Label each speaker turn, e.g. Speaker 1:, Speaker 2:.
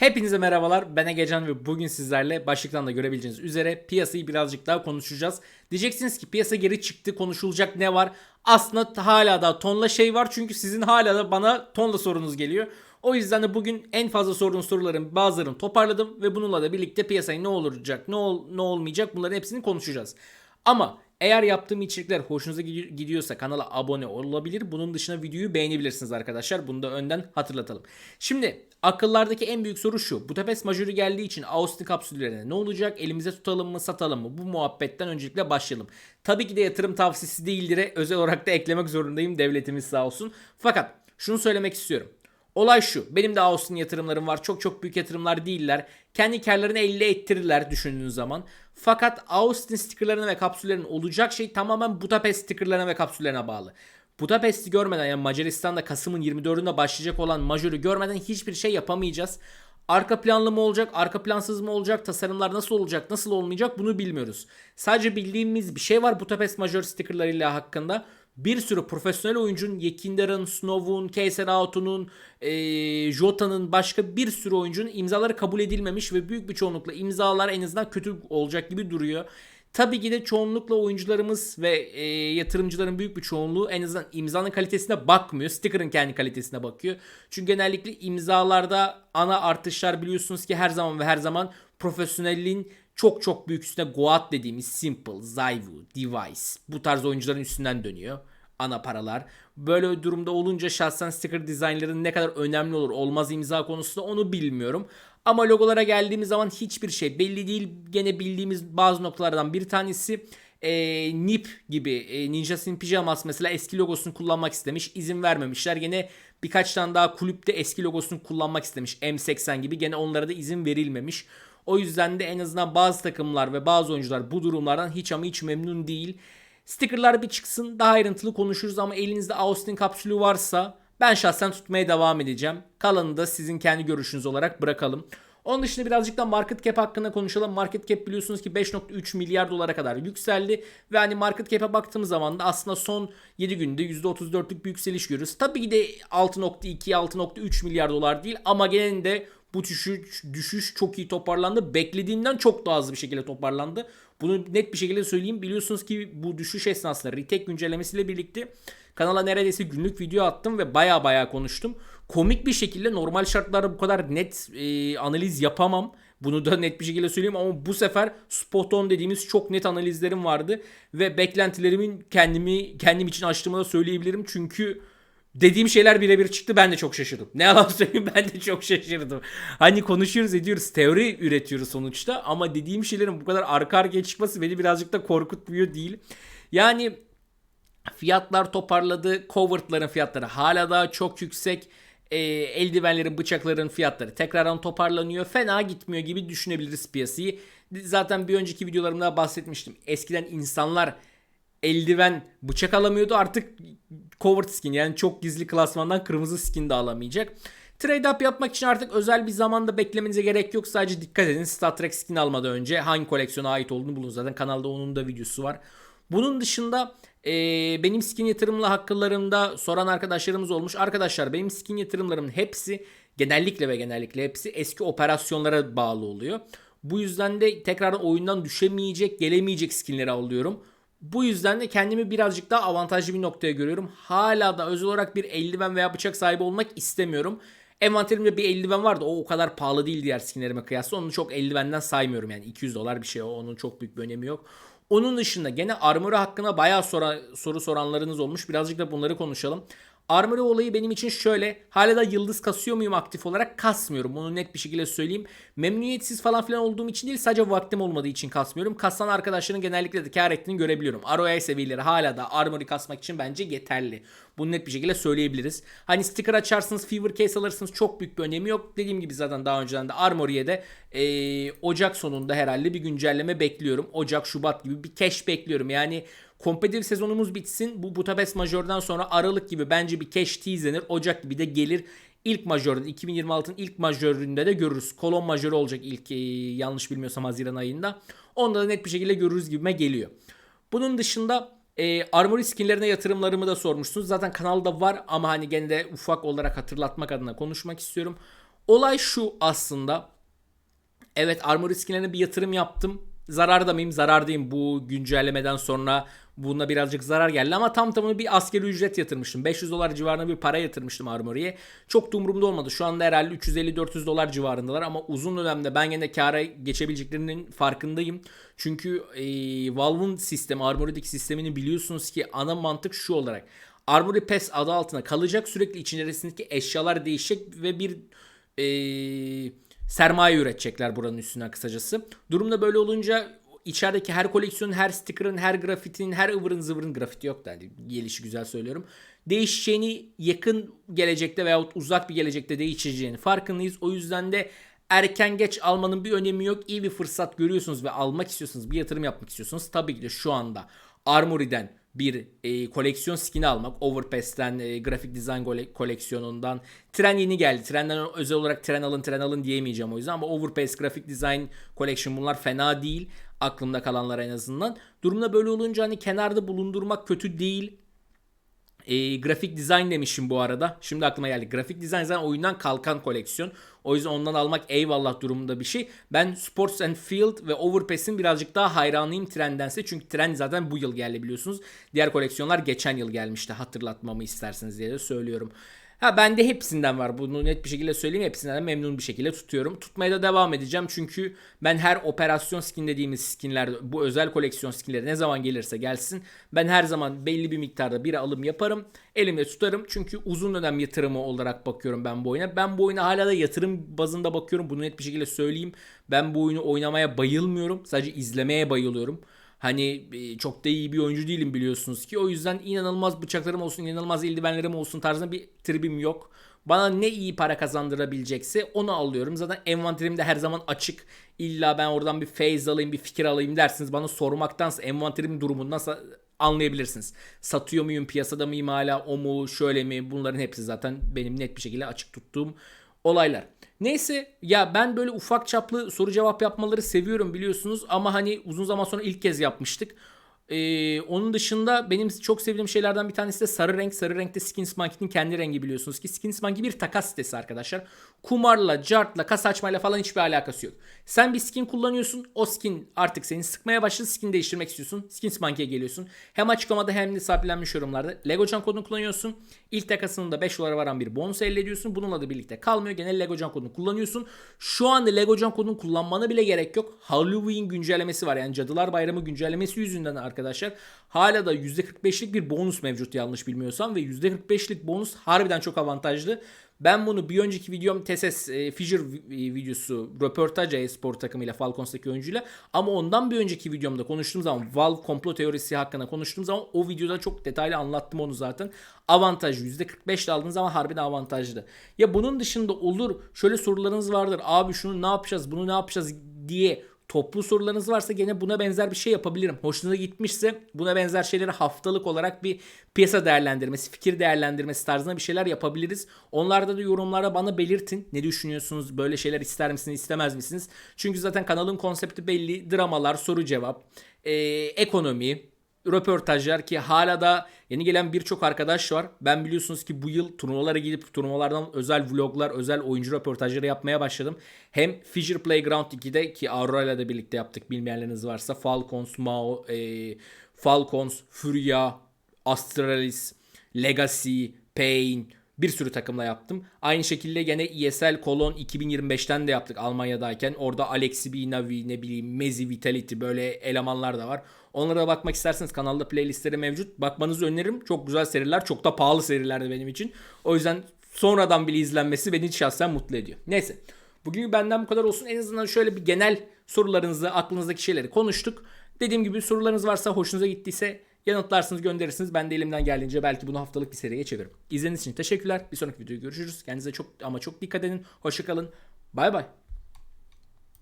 Speaker 1: Hepinize merhabalar. Ben Egecan ve bugün sizlerle başlıktan da görebileceğiniz üzere piyasayı birazcık daha konuşacağız. Diyeceksiniz ki piyasa geri çıktı konuşulacak ne var? Aslında hala da tonla şey var çünkü sizin hala da bana tonla sorunuz geliyor. O yüzden de bugün en fazla sorduğunuz soruların bazılarını toparladım ve bununla da birlikte piyasayı ne olacak ne, ol, ne olmayacak bunların hepsini konuşacağız. Ama eğer yaptığım içerikler hoşunuza gidiyorsa kanala abone olabilir. Bunun dışında videoyu beğenebilirsiniz arkadaşlar. Bunu da önden hatırlatalım. Şimdi akıllardaki en büyük soru şu. Budapest majörü geldiği için Austin kapsüllerine ne olacak? Elimize tutalım mı satalım mı? Bu muhabbetten öncelikle başlayalım. Tabii ki de yatırım tavsiyesi değildir. Özel olarak da eklemek zorundayım. Devletimiz sağ olsun. Fakat şunu söylemek istiyorum. Olay şu. Benim de Austin yatırımlarım var. Çok çok büyük yatırımlar değiller. Kendi karlarını elde ettirirler düşündüğünüz zaman. Fakat Austin stickerlarına ve kapsüllerinin olacak şey tamamen Budapest stickerlarına ve kapsüllerine bağlı. Budapest'i görmeden yani Macaristan'da Kasım'ın 24'ünde başlayacak olan majörü görmeden hiçbir şey yapamayacağız. Arka planlı mı olacak, arka plansız mı olacak, tasarımlar nasıl olacak, nasıl olmayacak bunu bilmiyoruz. Sadece bildiğimiz bir şey var Budapest majör stickerlarıyla hakkında bir sürü profesyonel oyuncunun Yekinder'ın, Snow'un, Keyser Autu'nun, e, Jota'nın başka bir sürü oyuncunun imzaları kabul edilmemiş ve büyük bir çoğunlukla imzalar en azından kötü olacak gibi duruyor. Tabii ki de çoğunlukla oyuncularımız ve e, yatırımcıların büyük bir çoğunluğu en azından imzanın kalitesine bakmıyor. Sticker'ın kendi kalitesine bakıyor. Çünkü genellikle imzalarda ana artışlar biliyorsunuz ki her zaman ve her zaman profesyonelliğin çok çok büyük üstüne Goat dediğimiz Simple, Zyvu, Device bu tarz oyuncuların üstünden dönüyor ana paralar. Böyle bir durumda olunca şahsen sticker dizaynların ne kadar önemli olur olmaz imza konusunda onu bilmiyorum. Ama logolara geldiğimiz zaman hiçbir şey belli değil. Gene bildiğimiz bazı noktalardan bir tanesi e, Nip gibi e, Ninja Sin Pyjamas mesela eski logosunu kullanmak istemiş. izin vermemişler. Gene birkaç tane daha kulüpte eski logosunu kullanmak istemiş. M80 gibi gene onlara da izin verilmemiş. O yüzden de en azından bazı takımlar ve bazı oyuncular bu durumlardan hiç ama hiç memnun değil. Stickerlar bir çıksın daha ayrıntılı konuşuruz ama elinizde Austin kapsülü varsa ben şahsen tutmaya devam edeceğim. Kalanını da sizin kendi görüşünüz olarak bırakalım. Onun dışında birazcık da market cap hakkında konuşalım. Market cap biliyorsunuz ki 5.3 milyar dolara kadar yükseldi. Ve hani market cap'e baktığımız zaman da aslında son 7 günde %34'lük bir yükseliş görüyoruz. Tabii ki de 6.2 6.3 milyar dolar değil ama genelinde bu düşüş, düşüş çok iyi toparlandı. Beklediğinden çok daha hızlı bir şekilde toparlandı. Bunu net bir şekilde söyleyeyim. Biliyorsunuz ki bu düşüş esnasında retake güncellemesiyle birlikte kanala neredeyse günlük video attım ve baya baya konuştum. Komik bir şekilde normal şartlarda bu kadar net e, analiz yapamam. Bunu da net bir şekilde söyleyeyim ama bu sefer spot on dediğimiz çok net analizlerim vardı ve beklentilerimin kendimi kendim için açtığımı da söyleyebilirim. Çünkü dediğim şeyler birebir çıktı ben de çok şaşırdım. Ne yalan söyleyeyim ben de çok şaşırdım. Hani konuşuyoruz ediyoruz teori üretiyoruz sonuçta ama dediğim şeylerin bu kadar arka arkaya çıkması beni birazcık da korkutmuyor değil. Yani fiyatlar toparladı. Covert'ların fiyatları hala daha çok yüksek. E, eldivenlerin, bıçakların fiyatları tekrardan toparlanıyor. Fena gitmiyor gibi düşünebiliriz piyasayı. Zaten bir önceki videolarımda bahsetmiştim. Eskiden insanlar eldiven, bıçak alamıyordu. Artık covered skin yani çok gizli klasmandan kırmızı skin de alamayacak. Trade up yapmak için artık özel bir zamanda beklemenize gerek yok. Sadece dikkat edin Star Trek skin almadan önce hangi koleksiyona ait olduğunu bulun. Zaten kanalda onun da videosu var. Bunun dışında e, benim skin yatırımla hakkılarımda soran arkadaşlarımız olmuş. Arkadaşlar benim skin yatırımlarımın hepsi genellikle ve genellikle hepsi eski operasyonlara bağlı oluyor. Bu yüzden de tekrar oyundan düşemeyecek, gelemeyecek skinleri alıyorum. Bu yüzden de kendimi birazcık daha avantajlı bir noktaya görüyorum. Hala da özel olarak bir eldiven veya bıçak sahibi olmak istemiyorum. Envanterimde bir eldiven vardı. O o kadar pahalı değil diğer skinlerime kıyasla. Onu çok eldivenden saymıyorum. Yani 200 dolar bir şey. Onun çok büyük bir önemi yok. Onun dışında gene armor hakkında bayağı soru soranlarınız olmuş. Birazcık da bunları konuşalım. Armory olayı benim için şöyle. Hala da yıldız kasıyor muyum aktif olarak? Kasmıyorum. Bunu net bir şekilde söyleyeyim. Memnuniyetsiz falan filan olduğum için değil sadece vaktim olmadığı için kasmıyorum. Kasan arkadaşların genellikle de kar ettiğini görebiliyorum. ROI seviyeleri hala da Armory kasmak için bence yeterli. Bunu net bir şekilde söyleyebiliriz. Hani sticker açarsınız, Fever Case alırsınız çok büyük bir önemi yok. Dediğim gibi zaten daha önceden de Armory'e de ee, Ocak sonunda herhalde bir güncelleme bekliyorum. Ocak, Şubat gibi bir cash bekliyorum. Yani kompetitif sezonumuz bitsin. Bu Budapest Majör'den sonra Aralık gibi bence bir cash teasenir. Ocak gibi de gelir. İlk majörün 2026'ın ilk majöründe de görürüz. Kolon majörü olacak ilk e, yanlış bilmiyorsam Haziran ayında. Onda da net bir şekilde görürüz gibime geliyor. Bunun dışında e, Armory skinlerine yatırımlarımı da sormuşsunuz. Zaten kanalda var ama hani gene de ufak olarak hatırlatmak adına konuşmak istiyorum. Olay şu aslında. Evet Armory skinlerine bir yatırım yaptım. Zararda mıyım? Zarardayım. Bu güncellemeden sonra buna birazcık zarar geldi ama tam tamına bir askeri ücret yatırmıştım. 500 dolar civarında bir para yatırmıştım Armory'ye. Çok da umurumda olmadı. Şu anda herhalde 350-400 dolar civarındalar ama uzun dönemde ben gene kâra geçebileceklerinin farkındayım. Çünkü e, Valve'ın sistemi, Armory'deki sistemini biliyorsunuz ki ana mantık şu olarak. Armory Pass adı altına kalacak. Sürekli içerisindeki eşyalar değişecek ve bir e, sermaye üretecekler buranın üstüne kısacası. Durumda böyle olunca içerideki her koleksiyonun, her sticker'ın, her grafitinin, her ıvırın zıvırın grafiti yok da hani gelişi güzel söylüyorum. Değişeceğini yakın gelecekte veyahut uzak bir gelecekte değişeceğini farkındayız. O yüzden de erken geç almanın bir önemi yok. İyi bir fırsat görüyorsunuz ve almak istiyorsunuz, bir yatırım yapmak istiyorsunuz. Tabii ki de şu anda Armory'den bir e, koleksiyon skin'i almak. Overpass'ten, e, grafik dizayn kole- koleksiyonundan. Tren yeni geldi. Trenden özel olarak tren alın tren alın diyemeyeceğim o yüzden ama Overpass, grafik dizayn collection bunlar fena değil. Aklımda kalanlar en azından. Durumda böyle olunca hani kenarda bulundurmak kötü değil. E, grafik dizayn demişim bu arada. Şimdi aklıma geldi. Grafik dizayn zaten oyundan kalkan koleksiyon. O yüzden ondan almak eyvallah durumunda bir şey. Ben Sports and Field ve Overpass'in birazcık daha hayranıyım trendense. Çünkü trend zaten bu yıl geldi biliyorsunuz. Diğer koleksiyonlar geçen yıl gelmişti. Hatırlatmamı isterseniz diye de söylüyorum. Ha bende hepsinden var. Bunu net bir şekilde söyleyeyim. Hepsinden de memnun bir şekilde tutuyorum. Tutmaya da devam edeceğim. Çünkü ben her operasyon skin dediğimiz skinler, bu özel koleksiyon skinleri ne zaman gelirse gelsin. Ben her zaman belli bir miktarda bir alım yaparım. Elimde tutarım. Çünkü uzun dönem yatırımı olarak bakıyorum ben bu oyuna. Ben bu oyuna hala da yatırım bazında bakıyorum. Bunu net bir şekilde söyleyeyim. Ben bu oyunu oynamaya bayılmıyorum. Sadece izlemeye bayılıyorum. Hani e, çok da iyi bir oyuncu değilim biliyorsunuz ki. O yüzden inanılmaz bıçaklarım olsun, inanılmaz eldivenlerim olsun tarzında bir tribim yok. Bana ne iyi para kazandırabilecekse onu alıyorum. Zaten envanterim de her zaman açık. İlla ben oradan bir feyz alayım, bir fikir alayım dersiniz. Bana sormaktansa envanterimin durumundan anlayabilirsiniz. Satıyor muyum, piyasada mıyım hala, o mu, şöyle mi? Bunların hepsi zaten benim net bir şekilde açık tuttuğum olaylar. Neyse ya ben böyle ufak çaplı soru cevap yapmaları seviyorum biliyorsunuz ama hani uzun zaman sonra ilk kez yapmıştık. Ee, onun dışında benim çok sevdiğim şeylerden bir tanesi de sarı renk. Sarı renkte Skins Monkey'nin kendi rengi biliyorsunuz ki. Skins Monkey bir takas sitesi arkadaşlar. Kumarla, cartla, kas açmayla falan hiçbir alakası yok. Sen bir skin kullanıyorsun. O skin artık seni sıkmaya başladı. Skin değiştirmek istiyorsun. Skins Monkey'e geliyorsun. Hem açıklamada hem de sabitlenmiş yorumlarda. Legocan kodunu kullanıyorsun. İlk takasında 5 dolara varan bir bonus elde ediyorsun. Bununla da birlikte kalmıyor. Genel Legocan kodunu kullanıyorsun. Şu anda Legocan kodunu kullanmana bile gerek yok. Halloween güncellemesi var. Yani Cadılar Bayramı güncellemesi yüzünden arkadaşlar. Hala da %45'lik bir bonus mevcut yanlış bilmiyorsam. Ve %45'lik bonus harbiden çok avantajlı. Ben bunu bir önceki videom TSS e, Fissure vi- videosu röportaj e-spor takımıyla Falcons'taki oyuncuyla ama ondan bir önceki videomda konuştuğum zaman Valve komplo teorisi hakkında konuştuğum zaman o videoda çok detaylı anlattım onu zaten. Avantaj %45 ile aldığınız zaman harbiden avantajlı. Ya bunun dışında olur şöyle sorularınız vardır. Abi şunu ne yapacağız bunu ne yapacağız diye toplu sorularınız varsa gene buna benzer bir şey yapabilirim. Hoşunuza gitmişse buna benzer şeyleri haftalık olarak bir piyasa değerlendirmesi, fikir değerlendirmesi tarzında bir şeyler yapabiliriz. Onlarda da yorumlara bana belirtin. Ne düşünüyorsunuz? Böyle şeyler ister misiniz, istemez misiniz? Çünkü zaten kanalın konsepti belli. Dramalar, soru cevap, ee, ekonomi, röportajlar ki hala da yeni gelen birçok arkadaş var. Ben biliyorsunuz ki bu yıl turnuvalara gidip turnuvalardan özel vloglar, özel oyuncu röportajları yapmaya başladım. Hem Fissure Playground 2'de ki Aurora ile de birlikte yaptık bilmeyenleriniz varsa. Falcons, Mao, e, Falcons, Furia, Astralis, Legacy, Pain, bir sürü takımla yaptım. Aynı şekilde gene ESL Kolon 2025'ten de yaptık Almanya'dayken. Orada Alexi B, Navi, ne bileyim Mezi, Vitality böyle elemanlar da var. Onlara da bakmak isterseniz kanalda playlistleri mevcut. Bakmanızı öneririm. Çok güzel seriler. Çok da pahalı serilerdi benim için. O yüzden sonradan bile izlenmesi beni şahsen mutlu ediyor. Neyse. Bugün benden bu kadar olsun. En azından şöyle bir genel sorularınızı, aklınızdaki şeyleri konuştuk. Dediğim gibi sorularınız varsa, hoşunuza gittiyse yanıtlarsınız, gönderirsiniz. Ben de elimden geldiğince belki bunu haftalık bir seriye çeviririm. İzlediğiniz için teşekkürler. Bir sonraki videoda görüşürüz. Kendinize çok ama çok dikkat edin. Hoşçakalın. Bay bay.